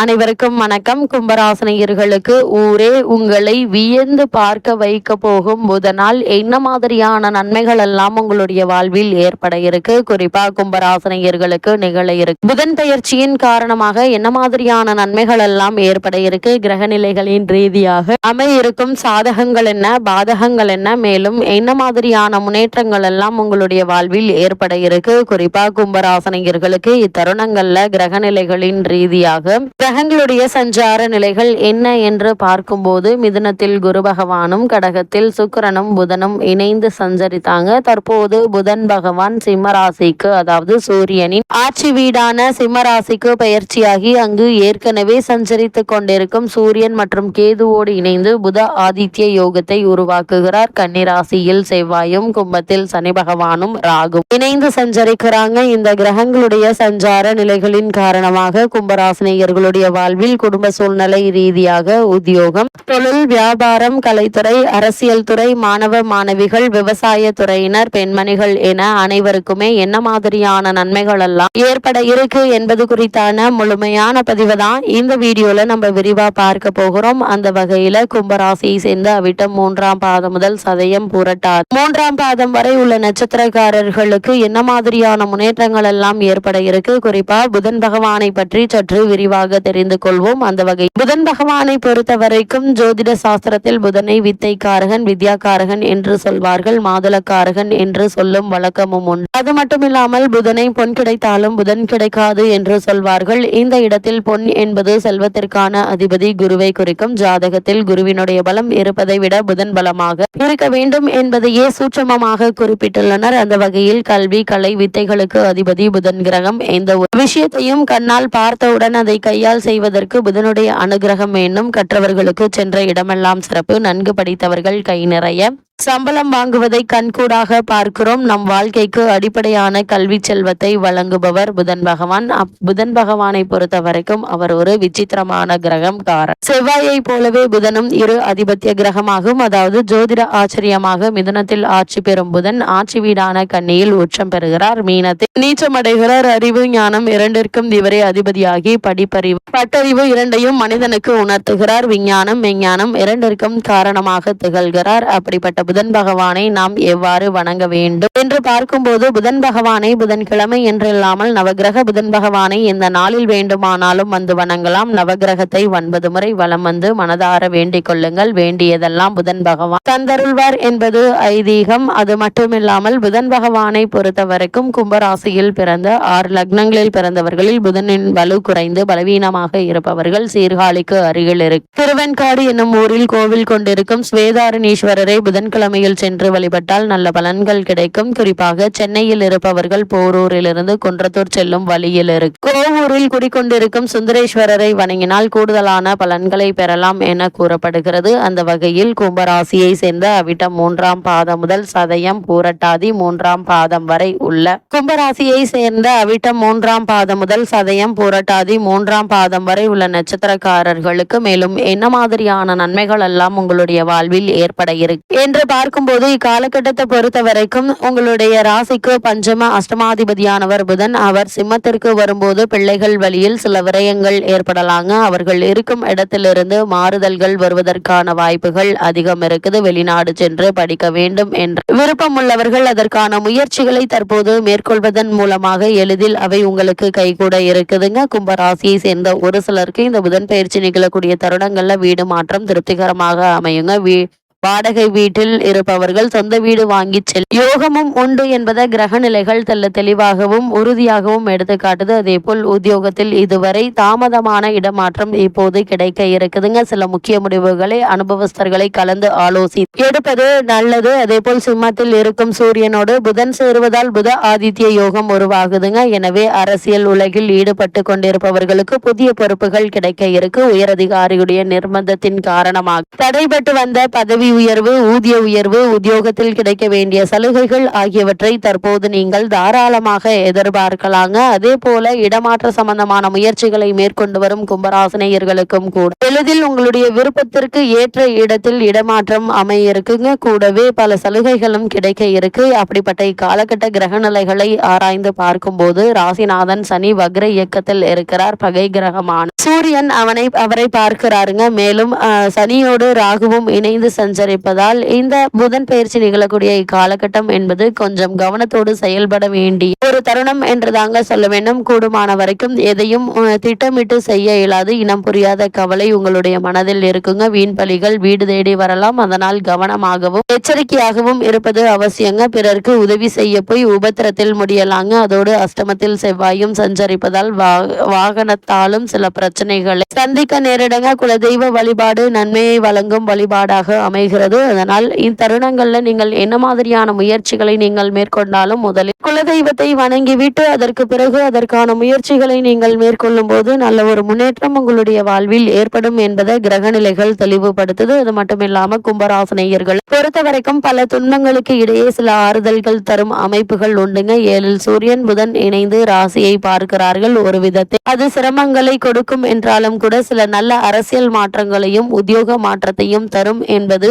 அனைவருக்கும் வணக்கம். கும்பராசனையர்களுக்கு ஊரே உங்களை வியந்து பார்க்க வைக்க போகும் புதனால் என்ன மாதிரியான நன்மைகள் எல்லாம் உங்களுடைய வாழ்வில் ஏற்பட இருக்கு? குறிப்பா கும்பராசனையர்களுக்கு நிகழ இருக்கு. புதன் பயிற்சியின் காரணமாக என்ன மாதிரியான நன்மைகள் எல்லாம் ஏற்பட இருக்கு? கிரக நிலைகளின் ரீதியாக அமைய இருக்கும் சாதகங்கள் என்ன? பாதகங்கள் என்ன? மேலும் என்ன மாதிரியான முன்னேற்றங்கள் எல்லாம் உங்களுடைய வாழ்வில் ஏற்பட இருக்கு? குறிப்பா கும்பராசனையர்களுக்கு இத்தருணங்கள்ல கிரக நிலைகளின் ரீதியாக கிரகங்களுடைய சஞ்சார நிலைகள் என்ன என்று பார்க்கும்போது மிதுனத்தில் குரு பகவானும் கடகத்தில் சுக்கிரனும் புதனும் இணைந்து சஞ்சரித்தாங்க. தற்போது புதன் பகவான் சிம்மராசிக்கு அதாவது சூரியனின் ஆட்சி வீடான சிம்மராசிக்கு பயிற்சியாகி அங்கு ஏற்கனவே சஞ்சரித்து கொண்டிருக்கும் சூரியன் மற்றும் கேதுவோடு இணைந்து புத ஆதித்ய யோகத்தை உருவாக்குகிறார். கன்னிராசியில் செவ்வாயும் கும்பத்தில் சனி பகவானும் ராகும் இணைந்து சஞ்சரிக்கிறாங்க. இந்த கிரகங்களுடைய சஞ்சார நிலைகளின் காரணமாக கும்பராசினியர்களுடைய வாழ்வில் குடும்ப சூழ்நிலை ரீதியாக உத்தியோகம் தொழில் வியாபாரம் கலைத்துறை அரசியல் துறை மாணவ மாணவிகள் விவசாய துறையினர் பெண்மணிகள் என அனைவருக்குமே என்ன மாதிரியான நன்மைகள் எல்லாம் ஏற்பட இருக்கு என்பது குறித்தான முழுமையான பதிவு தான் இந்த வீடியோல நம்ம விரிவா பார்க்க போகிறோம். அந்த வகையில கும்பராசியை சேர்ந்த அவிட்டம் மூன்றாம் பாதம் முதல் சதயம் புரட்டார் மூன்றாம் பாதம் வரை உள்ள நட்சத்திரக்காரர்களுக்கு என்ன மாதிரியான முன்னேற்றங்கள் எல்லாம் ஏற்பட இருக்கு? குறிப்பா புதன் பகவானை பற்றி சற்று விரிவாக தெரிந்து கொள்வோம். அந்த வகை புதன் பகவானை பொறுத்த வரைக்கும் ஜோதிட சாஸ்திரத்தில் புதனை வித்தைக்காரகன் வித்யாக்காரகன் என்று சொல்வார்கள் மாதுளக்காரகன் என்று சொல்லும் வழக்கமும் உண்டு. அது மட்டுமில்லாமல் புதனை பொன் கிடைத்தாலும் புதன் கிடைக்காது என்று சொல்வார்கள். இந்த இடத்தில் பொன் என்பது செல்வத்திற்கான அதிபதி குருவை குறிக்கும். ஜாதகத்தில் குருவினுடைய பலம் இருப்பதை விட புதன் பலமாக இருக்க வேண்டும் என்பதையே சூட்சமமாக குறிப்பிட்டுள்ளனர். அந்த வகையில் கல்வி கலை வித்தைகளுக்கு அதிபதி புதன் கிரகம். எந்த விஷயத்தையும் கண்ணால் பார்த்தவுடன் அதை கையால் செய்வதற்கு புதனுடைய அனுகிரகம் வேண்டும். கற்றவர்களுக்கு சென்ற இடமெல்லாம் சிறப்பு. நன்கு படித்தவர்கள் கை நிறைய. சம்பளம் வாங்குவதை கண்கூடாக பார்க்கிறோம். நம் வாழ்க்கைக்கு அடிப்படையான கல்வி செல்வத்தை வழங்குபவர் புதன் பகவான். அப் புதன் பகவானை பொறுத்த வரைக்கும் அவர் ஒரு விசித்திரமான கிரகம் காரன் செவ்வாயை போலவே புதனும் இரு அதிபத்திய கிரகமாகும். அதாவது ஜோதிட ஆச்சரியமாக மிதுனத்தில் ஆட்சி பெறும் புதன் ஆட்சி வீடான கண்ணியில் உச்சம் பெறுகிறார். மீனத்தில் நீச்சமடைகிறார். அறிவு ஞானம் இரண்டிற்கும் இவரே அதிபதியாகி படிப்பறிவு பட்டறிவு இரண்டையும் மனிதனுக்கு உணர்த்துகிறார். விஞ்ஞானம் மெஞ்ஞானம் இரண்டிற்கும் காரணமாக திகழ்கிறார். அப்படிப்பட்ட புதன் பகவானை நாம் எவ்வாறு வணங்க வேண்டும் என்று பார்க்கும்போது புதன் பகவானை புதன்கிழமை என்றில்லாமல் நவகிரக புதன் பகவானை இந்த நாளில் வேண்டுமானாலும் வந்து வணங்கலாம். நவகிரகத்தை ஒன்பது முறை வலம் வந்து மனதார வேண்டிக் கொள்ளுங்கள். வேண்டியதெல்லாம் புதன் பகவான் தந்தருள்வார் என்பது ஐதீகம். அது மட்டுமில்லாமல் புதன் பகவானை பொறுத்தவரைக்கும் கும்பராசியில் பிறந்த ஆறு லக்னங்களில் பிறந்தவர்களில் புதனின் வலு குறைந்து பலவீனமாக இருப்பவர்கள் சீர்காழிக்கு அருகில் இருக்கு திருவெண்காடு என்னும் ஊரில் கோவில் கொண்டிருக்கும் ஸ்வேதாரணீஸ்வரரை புதன் புதன்கிழமையில் சென்று வழிபட்டால் நல்ல பலன்கள் கிடைக்கும். குறிப்பாக சென்னையில் இருப்பவர்கள் போரூரிலிருந்து குன்றத்தூர் செல்லும் வழியில் இருக்கு கோவூரில் குடிக்கொண்டிருக்கும் சுந்தரேஸ்வரரை வணங்கினால் கூடுதலான பலன்களை பெறலாம் என கூறப்படுகிறது. அந்த வகையில் கும்பராசியை சேர்ந்த அவிட்டம் மூன்றாம் பாதம் முதல் சதயம் பூரட்டாதி மூன்றாம் பாதம் வரை உள்ள கும்பராசியை சேர்ந்த அவிட்டம் மூன்றாம் பாதம் முதல் சதயம் பூரட்டாதி மூன்றாம் பாதம் வரை உள்ள நட்சத்திரக்காரர்களுக்கு மேலும் என்ன மாதிரியான நன்மைகள் எல்லாம் உங்களுடைய வாழ்வில் ஏற்பட இருக்கு? என்று பார்க்கும்போது இக்காலகட்டத்தை பொறுத்த வரைக்கும் உங்களுடைய ராசிக்கு பஞ்சம அஷ்டமாதிபதியானவர் புதன். அவர் சிம்மத்திற்கு வரும்போது பிள்ளைகள் வழியில் சில விரயங்கள் ஏற்படலாங்க. அவர்கள் இருக்கும் இடத்திலிருந்து மாறுதல்கள் வருவதற்கான வாய்ப்புகள் அதிகம் இருக்குது. வெளிநாடு சென்று படிக்க வேண்டும் என்ற விருப்பம் உள்ளவர்கள் அதற்கான முயற்சிகளை தற்போது மேற்கொள்வதன் மூலமாக எளிதில் அவை உங்களுக்கு கைகூட இருக்குதுங்க. கும்பராசியை சேர்ந்த ஒரு சிலருக்கு இந்த புதன் பயிற்சி நிகழக்கூடிய தருணங்கள்ல வீடு மாற்றம் திருப்திகரமாக அமையுங்க. வீ வாடகை வீட்டில் இருப்பவர்கள் சொந்த வீடு வாங்கி செல் யோகமும் உண்டு என்பதை கிரக நிலைகள் தெல்ல தெளிவாகவும் உறுதியாகவும் எடுத்து காட்டுது அதே போல் உத்தியோகத்தில் இதுவரை தாமதமான இடமாற்றம் இப்போது கிடைக்க இருக்குதுங்க. சில முக்கிய முடிவுகளை அனுபவஸ்தர்களை கலந்து ஆலோசி எடுப்பது நல்லது. அதே போல் சிம்மத்தில் இருக்கும் சூரியனோடு புதன் சேருவதால் புத ஆதித்ய யோகம் உருவாகுதுங்க. எனவே அரசியல் உலகில் ஈடுபட்டு கொண்டிருப்பவர்களுக்கு புதிய பொறுப்புகள் கிடைக்க இருக்கு. உயரதிகாரியுடைய நிர்பந்தத்தின் காரணமாக தடைபட்டு வந்த பதவி பதவி உயர்வு ஊதிய உயர்வு உத்தியோகத்தில் கிடைக்க வேண்டிய சலுகைகள் ஆகியவற்றை தற்போது நீங்கள் தாராளமாக எதிர்பார்க்கலாங்க. அதே போல இடமாற்ற சம்பந்தமான முயற்சிகளை மேற்கொண்டு வரும் கும்பராசினியர்களுக்கும் கூட. எளிதில் உங்களுடைய விருப்பத்திற்கு ஏற்ற இடத்தில் இடமாற்றம் அமைய இருக்குங்க கூடவே பல சலுகைகளும் கிடைக்க இருக்கு. அப்படிப்பட்ட இக்காலகட்ட கிரக நிலைகளை ஆராய்ந்து பார்க்கும்போது ராசிநாதன் சனி வக்ர இயக்கத்தில் இருக்கிறார். பகை கிரகமான சூரியன் அவனை அவரை பார்க்கிறாருங்க. மேலும் சனியோடு ராகுவும் இணைந்து சஞ்சரிப்பதால் இந்த புதன் பயிற்சி நிகழக்கூடிய இக்காலகட்டம் என்பது கொஞ்சம் கவனத்தோடு செயல்பட வேண்டிய ஒரு தருணம் என்று தாங்க சொல்ல வேண்டும். கூடுமான வரைக்கும் எதையும் திட்டமிட்டு செய்ய இயலாது. இனம் புரியாத கவலை உங்களுடைய மனதில் இருக்குங்க. வீண் பலிகள் வீடு தேடி வரலாம். அதனால் கவனமாகவும் எச்சரிக்கையாகவும் இருப்பது அவசியங்க. பிறருக்கு உதவி செய்ய போய் உபத்திரத்தில் முடியலாங்க. அதோடு அஷ்டமத்தில் செவ்வாயும் சஞ்சரிப்பதால் வா- வாகனத்தாலும் சில பிரச்சனைகளை சந்திக்க நேரிடங்க. குலதெய்வ வழிபாடு நன்மையை வழங்கும் வழிபாடாக வருகிறது அதனால் இத்தருணங்கள்ல நீங்கள் என்ன மாதிரியான முயற்சிகளை நீங்கள் மேற்கொண்டாலும் முதலில் குலதெய்வத்தை வணங்கிவிட்டு அதற்கு பிறகு அதற்கான முயற்சிகளை நீங்கள் மேற்கொள்ளும் போது நல்ல ஒரு முன்னேற்றம் உங்களுடைய வாழ்வில் ஏற்படும் என்பதை கிரகநிலைகள் தெளிவுபடுத்துது. அது மட்டுமில்லாம கும்பராசனையர்கள் பொறுத்த வரைக்கும் பல துன்பங்களுக்கு இடையே சில ஆறுதல்கள் தரும் அமைப்புகள் உண்டுங்க. ஏழில் சூரியன் புதன் இணைந்து ராசியை பார்க்கிறார்கள் ஒரு விதத்தில். அது சிரமங்களை கொடுக்கும் என்றாலும் கூட சில நல்ல அரசியல் மாற்றங்களையும் உத்தியோக மாற்றத்தையும் தரும் என்பது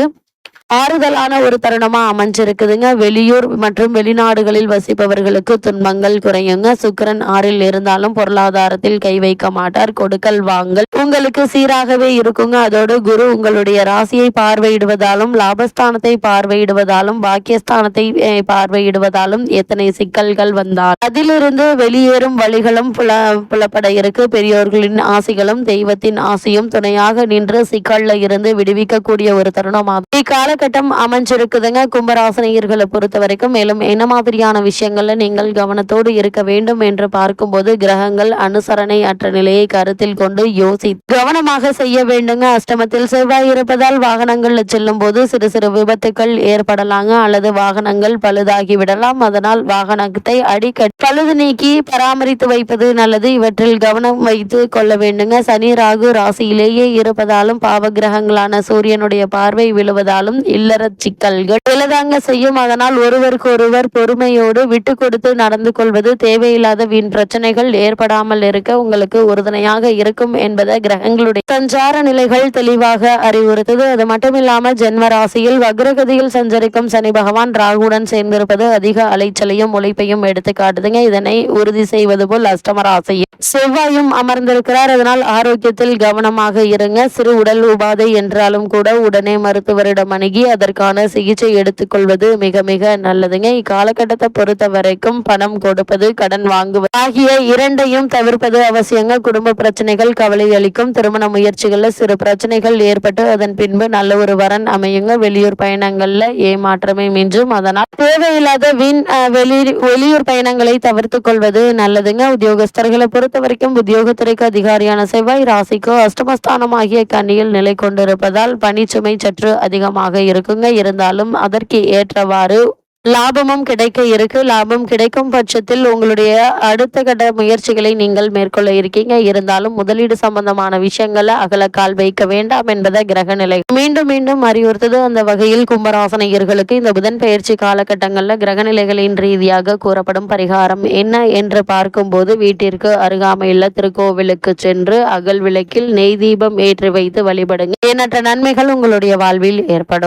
ஆறுதலான ஒரு தருணமா அமைஞ்சிருக்குதுங்க. வெளியூர் மற்றும் வெளிநாடுகளில் வசிப்பவர்களுக்கு துன்பங்கள் குறையுங்க. சுக்கிரன் ஆறில் இருந்தாலும் பொருளாதாரத்தில் கை வைக்க மாட்டார். கொடுக்கல் வாங்கல் உங்களுக்கு சீராகவே இருக்குங்க. அதோடு குரு உங்களுடைய ராசியை பார்வையிடுவதாலும் லாபஸ்தானத்தை பார்வையிடுவதாலும் பாக்கியஸ்தானத்தை பார்வையிடுவதாலும் எத்தனை சிக்கல்கள் வந்தால். அதிலிருந்து வெளியேறும் வழிகளும் புல புலப்பட இருக்கு. பெரியோர்களின் ஆசைகளும் தெய்வத்தின் ஆசையும் துணையாக நின்று சிக்கல்ல இருந்து விடுவிக்கக்கூடிய ஒரு தருணமாகும். காலகட்டம் அமைஞ்சிருக்குதுங்க. கும்பராசனையர்களை பொறுத்த வரைக்கும் மேலும் என்ன மாதிரியான விஷயங்கள்ல நீங்கள் கவனத்தோடு இருக்க வேண்டும் என்று பார்க்கும்போது கிரகங்கள் அனுசரணை அற்ற நிலையை கருத்தில் கொண்டு யோசி கவனமாக செய்ய வேண்டுங்க. அஷ்டமத்தில் செவ்வாய் இருப்பதால் வாகனங்கள்ல செல்லும் போது சிறு சிறு விபத்துக்கள் ஏற்படலாங்க. அல்லது வாகனங்கள் பழுதாகி விடலாம். அதனால் வாகனத்தை அடிக்கடி பழுது நீக்கி பராமரித்து வைப்பது நல்லது. இவற்றில் கவனம் வைத்து கொள்ள வேண்டுங்க. சனி ராகு ராசியிலேயே இருப்பதாலும் பாவ கிரகங்களான சூரியனுடைய பார்வை விழுவதாலும் இல்லற சிக்கல்கள். எளிதாங்க செய்யும். அதனால் ஒருவருக்கு ஒருவர் பொறுமையோடு விட்டு கொடுத்து நடந்து கொள்வது தேவையில்லாத வீண் பிரச்சனைகள் ஏற்படாமல் இருக்க உங்களுக்கு உறுதுணையாக இருக்கும் என்பதை கிரகங்களுடைய சஞ்சார நிலைகள் தெளிவாக அறிவுறுத்தது. அது மட்டுமில்லாம ஜென்ம ராசியில் வக்ரகதியில் சஞ்சரிக்கும் சனி பகவான் ராகுடன் சேர்ந்திருப்பது அதிக அலைச்சலையும் உழைப்பையும் எடுத்து காட்டுதுங்க. இதனை உறுதி செய்வது போல் அஷ்டம ராசியில் செவ்வாயும் அமர்ந்திருக்கிறார். அதனால் ஆரோக்கியத்தில் கவனமாக இருங்க. சிறு உடல் உபாதை என்றாலும் கூட உடனே மருத்துவரிடம் அணுகி அதற்கான சிகிச்சை எடுத்துக்கொள்வது மிக மிக நல்லதுங்க. இக்காலகட்டத்தை பொறுத்த வரைக்கும் பணம் கொடுப்பது கடன் வாங்குவது ஆகிய இரண்டையும் தவிர்ப்பது அவசியங்க. குடும்ப பிரச்சனைகள் கவலை அளிக்கும். திருமண முயற்சிகள்ல சிறு பிரச்சனைகள் ஏற்பட்டு அதன் பின்பு நல்ல ஒரு வரன் அமையுங்க. வெளியூர் பயணங்கள்ல ஏமாற்றமே மிஞ்சும். அதனால் தேவையில்லாத வின் வெளி வெளியூர் பயணங்களை தவிர்த்து கொள்வது நல்லதுங்க. உத்தியோகஸ்தர்களை பொறுத்த வரைக்கும் உத்தியோகத்துறைக்கு அதிகாரியான செவ்வாய் ராசிக்கு அஷ்டமஸ்தானம் ஆகிய கண்ணியில் நிலை கொண்டிருப்பதால் பணிச்சுமை சற்று அதிகமாக இருக்குங்க. இருந்தாலும் அதற்கு ஏற்றவாறு லாபமும் கிடைக்க இருக்கு. லாபம் கிடைக்கும் பட்சத்தில் உங்களுடைய அடுத்த கட்ட முயற்சிகளை நீங்கள் மேற்கொள்ள இருக்கீங்க. இருந்தாலும் முதலீடு சம்பந்தமான விஷயங்களை அகலக்கால் வைக்க வேண்டாம் என்பதை கிரக நிலை. மீண்டும் மீண்டும் அறிவுறுத்தது அந்த வகையில் கும்பராசனையர்களுக்கு இந்த புதன் பயிற்சி காலகட்டங்களில் கிரகநிலைகளின் ரீதியாக கூறப்படும் பரிகாரம் என்ன என்று பார்க்கும்போது வீட்டிற்கு அருகாமையுள்ள திருக்கோவிலுக்கு சென்று அகல் விளக்கில் நெய் தீபம் ஏற்றி வைத்து வழிபடுங்க. எண்ணற்ற நன்மைகள் உங்களுடைய வாழ்வில் ஏற்படும்.